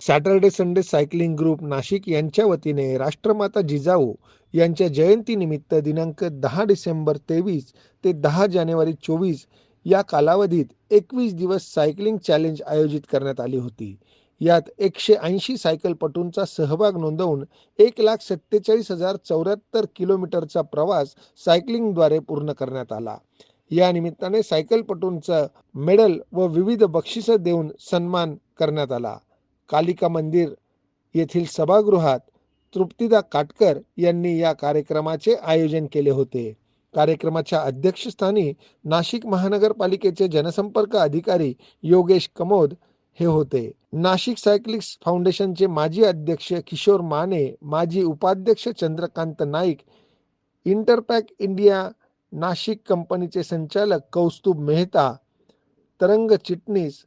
Saturday Sunday cycling group Nashik यांच्या वतीने राष्ट्रमाता जिजाऊ यांच्या जयंतीनिमित्त दिनांक दहा डिसेंबर तेवीस ते दहा जानेवारी चोवीस या कालावधीत एकवीस दिवस सायकलिंग चॅलेंज आयोजित करण्यात आली होती. यात एकशे ऐंशी सायकलपटूंचा सहभाग नोंदवून एक लाख सत्तेचाळीस हजार चौऱ्याहत्तर किलोमीटरचा प्रवास सायकलिंगद्वारे पूर्ण करण्यात आला. या निमित्ताने सायकलपटूंचा मेडल व विविध बक्षिसं देऊन सन्मान करण्यात आला. कालिका मंदिर येथील सभागृहात तृप्तिदा काटकर यांनी या कार्यक्रमाचे आयोजन केले होते. कार्यक्रमाच्या अध्यक्षस्थानी नाशिक महानगरपालिकेचे जनसंपर्क अधिकारी योगेश कमोद हे होते. नाशिक सायक्लिक्स फाउंडेशनचे माजी अध्यक्ष किशोर माने माजी उपाध्यक्ष चंद्रकांत नाईक इंटरपॅक इंडिया नाशिक कंपनीचे संचालक कौस्तुभ मेहता तरंग चिटणीस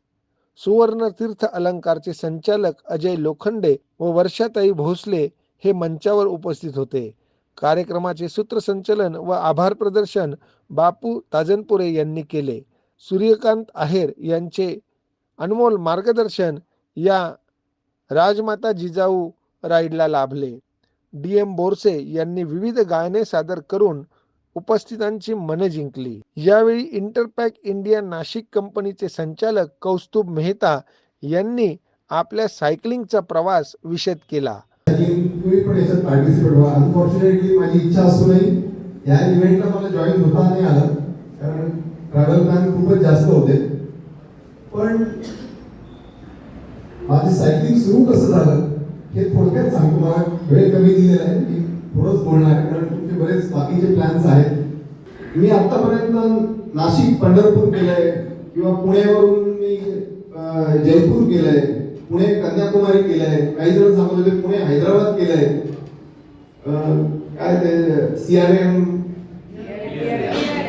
सुवर्णतीर्थ अलंकारचे संचालक अजय लोखंडे व वर्षाताई भोसले हे मंचावर उपस्थित होते. कार्यक्रमाचे सूत्रसंचलन व आभार प्रदर्शन बापू ताजनपुरे यांनी केले. सूर्यकांत आहेर यांचे अनमोल मार्गदर्शन या राजमाता जिजाऊ राईडला लाभले. डी एम बोरसे यांनी विविध गायने सादर करून उपस्थितांची मनं जिंकली. यावेळी इंटरपॅक इंडिया नाशिक कंपनीचे संचालक कौस्तुभ मेहता यांनी आपल्या सायकलिंगचा प्रवास विशद केला. अनफॉर्च्युनेटली माझी इच्छा असूनही या इव्हेंटला मला जॉईन होता नाही आलं. कारण ट्रॅव्हल प्लॅन खूपच जास्त होते. पण माझं सायकलिंग सुरू कसं झालं हे थोडक्यात सांगतो मला वेळ कमी दिलेला आहे. मी थोडंच बोलणार आहे कारण तुमचे बरेच बाकीचे प्लॅन्स आहेत. मी आतापर्यंत नाशिक पंढरपूर केलंय किंवा पुण्यावरून मी जयपूर केलंय पुणे कन्याकुमारी केलंय काही जण सांगत होते पुणे हैदराबाद केलंय. काय ते C R M?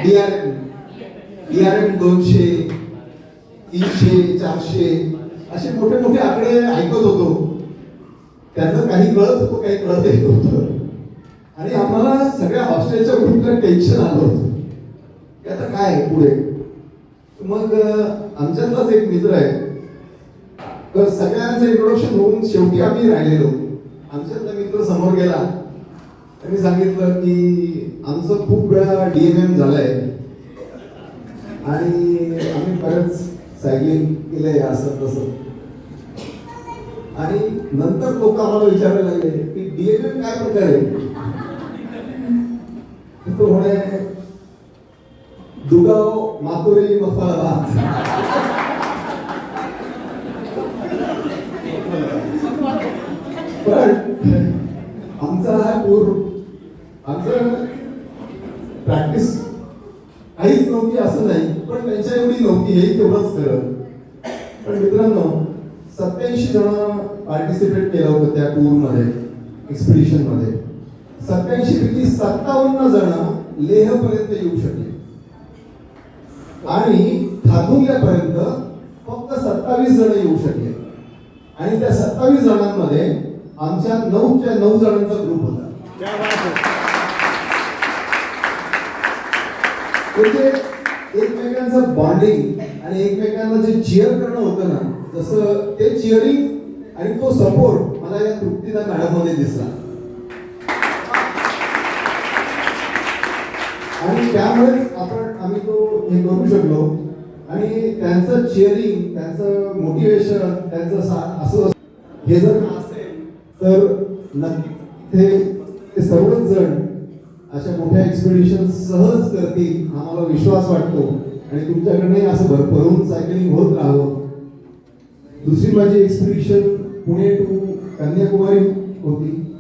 D R M. D R M दोनशे तीनशे चारशे असे मोठे मोठे आकडे ऐकत होतो. त्यांना काही कळत होतं काही कळतही नव्हतं. आणि आम्हाला सगळ्या हॉस्टेलच्या ग्रुपला टेन्शन आलं होतं. की आता काय आहे पुढे? मग आमच्यातलाच एक मित्र आहे. तर सगळ्यांचं इंट्रोडक्शन होऊन शेवटी आम्ही राहिलेलो. आमच्यातला मित्र समोर गेला. त्यांनी सांगितलं की आमचं खूप वेळा डीएमएम झालंय. आणि आम्ही बरंच सायकलिंग केलंय असं तसं. आणि नंतर लोक आम्हाला विचारायला लागले की डीएमएम काय प्रकार आहे? तो म्हणे दुगाव मातुरी मसाला पण आमचा हा टूर आमचं प्रॅक्टिस काहीच नव्हती असं नाही पण त्यांच्या एवढी नव्हती हे तेवढंच खरं पण मित्रांनो सत्याऐंशी जण पार्टिसिपेट केलं होतं त्या टूरमध्ये मध्ये मध्ये. सत्याऐंशी पैकी सत्तावन्न जण लेह पर्यंत येऊ शकले. आणि थादुल्यापर्यंत फक्त सत्तावीस जण येऊ शकले. आणि त्या सत्तावीस जणांमध्ये आमच्या नऊच्या नऊ जणांचा ग्रुप होता. म्हणजे एकमेकांचं बॉन्डिंग आणि एकमेकांना जे चिअर करणं होतं ना जसं ते चिअरिंग आणि तो सपोर्ट मला या तृप्तीदा मॅडममध्ये दिसला. आणि त्यामुळेच आपण आम्ही तो हे करू शकलो. आणि त्यांचं चिअरिंग त्यांचं मोटिवेशन त्यांचं सा- असं हे जर असेल तर नक्की ते सर्वच जण अशा मोठ्या एक्सपिडिशन सहज करतील आम्हाला विश्वास वाटतो. आणि तुमच्याकडे असं भरभरून सायकलिंग होत राहावं. दुसरी माझी एक्सपिडिशन पुणे टू कन्याकुमारी होती.